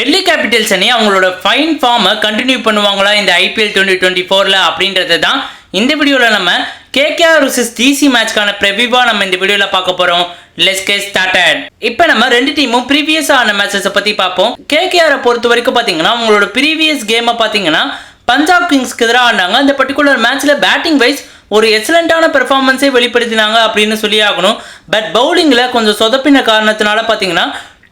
Delhi Capitals அணி அவங்களோட fine ஃபார்மை கண்டினியூ பண்ணுவாங்களா இந்த ஐபிஎல் டுவெண்ட்டி டுவெண்ட்டி ஃபோரில் அப்படின்றது தான் இந்த வீடியோவில் நம்ம கேகேஆர் ருசிஸ் டிசி மேட்ச்க்கான ப்ரெவிவாக நம்ம இந்த வீடியோவில் பார்க்க போகிறோம் லெஸ் கே ஸ்டார்டட் இப்போ நம்ம ரெண்டு டீமும் ப்ரீவியஸ் ஆன மேட்சஸை பற்றி பார்ப்போம். கேகேஆரை பொறுத்த வரைக்கும் பார்த்தீங்கன்னா அவங்களோட ப்ரீவியஸ் கேமை பார்த்தீங்கன்னா பஞ்சாப் கிங்ஸ்க்கு எதிராக ஆனாங்க அந்த பர்டிகுலர் மேட்ச்சில் பேட்டிங் வைஸ் ஒரு எக்ஸலண்ட்டான பெர்ஃபார்மன்ஸே வெளிப்படுத்தினாங்க அப்படின்னு சொல்லி ஆகணும். பட் பவுலிங்கில் கொஞ்சம் சொதப்பின காரணத்தினால பார்த்தீங்கன்னா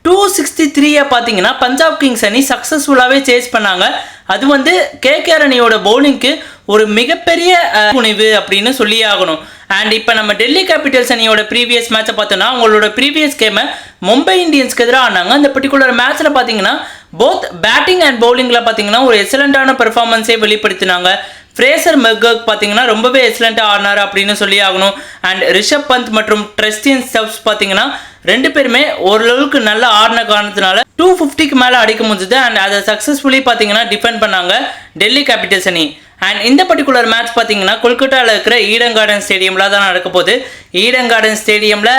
டூ சிக்ஸ்டி த்ரீயை பார்த்தீங்கன்னா பஞ்சாப் கிங்ஸ் அணி சக்ஸஸ்ஃபுல்லாகவே சேஸ் பண்ணாங்க. அது வந்து கேகேஆர் அணியோட பவுலிங்க்கு ஒரு மிகப்பெரிய துணிவு அப்படின்னு சொல்லி ஆகணும். அண்ட் இப்போ நம்ம டெல்லி கேபிட்டல்ஸ் அணியோட ப்ரீவியஸ் மேட்சை பார்த்தோன்னா அவங்களோட ப்ரீவியஸ் கேமை மும்பை இந்தியன்ஸ்க்கு எதிராக ஆனாங்க அந்த பர்டிகுலர் மேட்ச்சில் பார்த்தீங்கன்னா போத் பேட்டிங் அண்ட் பவுலிங்கில் பார்த்தீங்கன்னா ஒரு எக்ஸலண்ட்டான பெர்ஃபார்மன்ஸே வெளிப்படுத்தினாங்க. ஃப்ரேசர் மெர்கக் பார்த்தீங்கன்னா ரொம்பவே எக்ஸலண்ட்டாக ஆடினார் அப்படின்னு சொல்லி ஆகணும். அண்ட் ரிஷப் பந்த் மற்றும் ட்ரெஸ்டின் ஸ்டப்ஸ் பார்த்தீங்கன்னா ரெண்டு பேருமே ஓரளவுக்கு நல்லா ஆடின காரணத்தினால டூ ஃபிஃப்டிக்கு மேலே அடிக்க முடிஞ்சது. அண்ட் அதை சக்ஸஸ்ஃபுல்லி பார்த்தீங்கன்னா டிஃபெண்ட் பண்ணாங்க டெல்லி கேபிட்டல்ஸ் அணி. அண்ட் இந்த பர்டிகுலர் மேட்ச் பார்த்தீங்கன்னா கொல்கட்டாவில் இருக்கிற ஈடன் கார்டன் ஸ்டேடியமில் தான் நடக்க போகுது. ஈடன் கார்டன் ஸ்டேடியமில்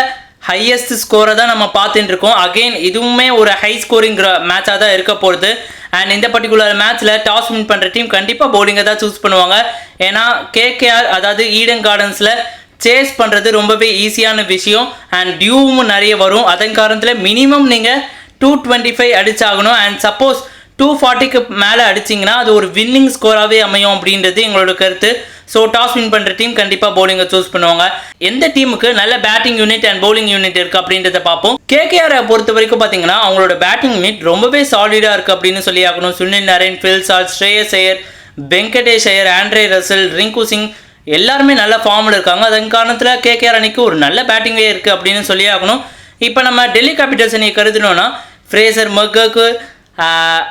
ஹையஸ்ட் ஸ்கோரை தான் நம்ம பார்த்துட்டு இருக்கோம். அகெயின் இதுவுமே ஒரு ஹை ஸ்கோரிங் மேட்சாக தான் இருக்க போகுது. அண்ட் இந்த பர்டிகுலர் மேட்ச்சில் டாஸ் வின் பண்ணுற டீம் கண்டிப்பாக பவுலிங்கை தான் சூஸ் பண்ணுவாங்க. ஏன்னா கேகேஆர் அதாவது ஈடன் கார்டன்ஸில் சேஸ் பண்ணுறது ரொம்பவே ஈஸியான விஷயம். அண்ட் டியூவும் நிறைய வரும். அதன் காரணத்தில் மினிமம் நீங்கள் டூ டுவெண்ட்டி ஃபைவ் அடிச்சாகணும். அண்ட் சப்போஸ் டூ ஃபார்ட்டிக்கு மேலே அடிச்சிங்கன்னா அது ஒரு வின்னிங் ஸ்கோராகவே அமையும் அப்படின்றது எங்களோட கருத்து. ஸோ டாஸ் வின் பண்ணுற டீம் கண்டிப்பாக பவுலிங்கை சூஸ் பண்ணுவாங்க. எந்த டீமுக்கு நல்ல batting unit and bowling unit இருக்குது அப்படின்றத பார்ப்போம். கேகேஆரை பொறுத்த வரைக்கும் பார்த்தீங்கன்னா அவங்களோட பேட்டிங் யூனிட் ரொம்பவே சாலிடாக இருக்குது அப்படின்னு சொல்லி ஆகணும். Sunil Narine Phil Salt Shreyas Iyer Venkatesh Iyer Andre Russell Rinku Singh எல்லாருமே நல்ல ஃபார்மில் இருக்காங்க. அதன் காரணத்தில் கேகேஆர் அணிக்கு ஒரு நல்ல பேட்டிங்கே இருக்குது அப்படின்னு சொல்லி ஆகணும். இப்போ நம்ம டெல்லி கேபிட்டல்ஸ் அணியை கருதுனோன்னா ஃப்ரேசர் மர்கக்கு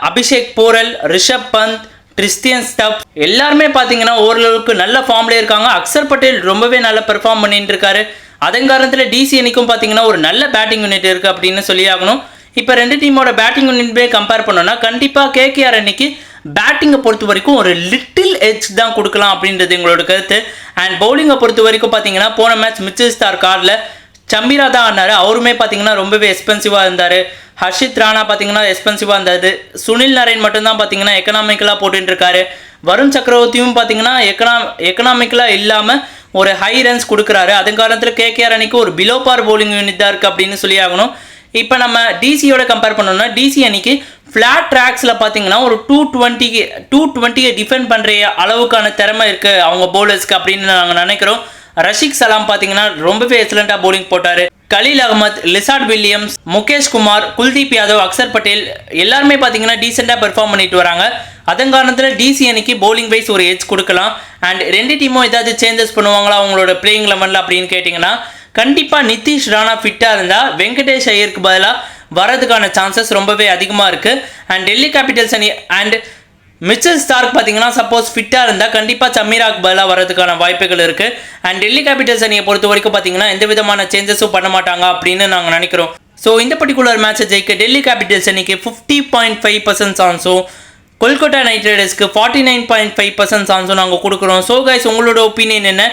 அபிஷேக் போரல் ரிஷப் பந்த் கிறிஸ்டியன் ஸ்டப் எல்லாருமே பார்த்தீங்கன்னா ஓரளவுக்கு நல்ல ஃபார்ம்ல இருக்காங்க. அக்சர் பட்டேல் ரொம்பவே நல்லா பெர்ஃபார்ம் பண்ணிட்டு இருக்காரு. அதன் காரணத்தில் டிசி அணிக்கும் பார்த்தீங்கன்னா ஒரு நல்ல பேட்டிங் யூனிட் இருக்குது அப்படின்னு சொல்லி ஆகணும். இப்போ ரெண்டு டீமோட பேட்டிங் யூனிட்மே கம்பேர் பண்ணோம்னா கண்டிப்பாக கேகேஆர் அன்னைக்கு பேட்டிங்கை பொறுத்த வரைக்கும் ஒரு லிட்டில் எட்ஜ் தான் கொடுக்கலாம் அப்படின்றது எங்களோட கருத்து. அண்ட் பவுலிங்கை பொறுத்த வரைக்கும் பார்த்தீங்கன்னா போன மேட்ச் மிச்சல் ஸ்டார் கார்டில் சம்பீரா தான் ஆனார். அவருமே பார்த்தீங்கன்னா ரொம்பவே எக்ஸ்பென்சிவாக இருந்தார். ஹர்ஷித் ராணா பார்த்தீங்கன்னா எக்ஸ்பென்சிவாக இருந்தார். சுனில் நரேன் மட்டும்தான் பார்த்தீங்கன்னா எக்கனாமிக்கலாக போட்டுருக்காரு வருண் சக்கரவர்த்தியும் பார்த்தீங்கன்னா எக்கனா எக்கனாமிக்கலாக இல்லாமல் ஒரு ஹை ரன்ஸ் கொடுக்குறாரு. அதன் காரணத்தில் கேகேஆர் அணிக்கு ஒரு பிலோ பார் bowling யூனிட் தான் இருக்குது அப்படின்னு சொல்லி ஆகணும். இப்போ நம்ம டிசியோட கம்பேர் பண்ணோம்னா டிசி அணிக்கு ஃப்ளாட் ட்ராக்ஸில் பார்த்தீங்கன்னா ஒரு டூ டுவெண்ட்டிக்கு டூ டுவெண்ட்டியை டிஃபெண்ட் பண்ணுற அளவுக்கான திறமை இருக்குது அவங்க பவுலர்ஸ்க்கு அப்படின்னு நாங்கள் நினைக்கிறோம். ரஷிக் சலாம் பார்த்தீங்கன்னா ரொம்பவே எக்ஸலண்ட்டாக bowling போட்டார். கலீல் அகமத் லிசார்ட் வில்லியம்ஸ் முகேஷ் குமார் குல்தீப் யாதவ் அக்சர் பட்டேல் எல்லாருமே பார்த்தீங்கன்னா டீசெண்டாக பெர்ஃபார்ம் பண்ணிட்டு வராங்க. அதன் காரணத்தில் டிசி அணிக்கு bowling வைஸ் ஒரு எட்ஜ் கொடுக்கலாம். அண்ட் ரெண்டு டீமும் ஏதாவது சேஞ்சஸ் பண்ணுவாங்களா? அவங்களோட பிளேயிங் லெவனில் அப்படின்னு கேட்டிங்கன்னா கண்டிப்பாக நிதிஷ் ராணா ஃபிட்டாக இருந்தால் வெங்கடேஷ் ஐயருக்கு பதிலாக வரதுக்கான சான்சஸ் ரொம்பவே அதிகமாக இருக்குது அண்ட் டெல்லி கேபிட்டல்ஸ் அணி அண்ட் மிச்சல் ஸ்டார்க் பார்த்தீங்கன்னா சப்போஸ் ஃபிட்டாக இருந்தால் கண்டிப்பாக சமீராக் பதிலாக வரதுக்கான வாய்ப்புகள் இருக்குது அண்ட் டெல்லி கேபிட்டல்ஸ் அணியை பொறுத்த வரைக்கும் பார்த்தீங்கன்னா எந்த விதமான சேஞ்சஸும் பண்ண மாட்டாங்க அப்படின்னு நாங்கள் நினைக்கிறோம். ஸோ இந்த பர்டிகுலர் மேட்சை ஜெயிக்க டெல்லி கேபிட்டல்ஸ் அணிக்கு ஃபிஃப்டி பாயிண்ட் ஃபைவ் பர்சன்ட் சான்ஸும் Kolkata Knight ரைடர்ஸ்க்கு forty nine point five percent சான்ஸும் நாங்கள் கொடுக்குறோம். ஸோ கைஸ் உங்களோட ஒப்பீனியன் என்ன?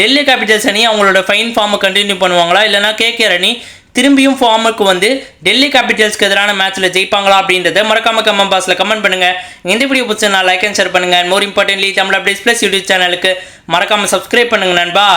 டெல்லி கேபிட்டல்ஸ் அணி அவங்களோட ஃபைன் ஃபார்மை கண்டினியூ பண்ணுவாங்களா? இல்லைனா கேகேஆர் அணி திரும்பியும் ஃபார்முக்கு வந்து டெல்லி கேபிட்டல்ஸ்க்கு எதிரான மேட்ச்சில் ஜெயிப்பாங்களா அப்படின்றத மறக்காம கமெண்ட் பாக்ஸில் கமெண்ட் பண்ணுங்க. இந்த வீடியோ பிடிச்ச நான் லைக் அண்ட் ஷேர் பண்ணுங்கள் more importantly Tamil updates plus YouTube சேனலுக்கு மறக்காமல் சப்ஸ்கிரைப் பண்ணுங்க நண்பா.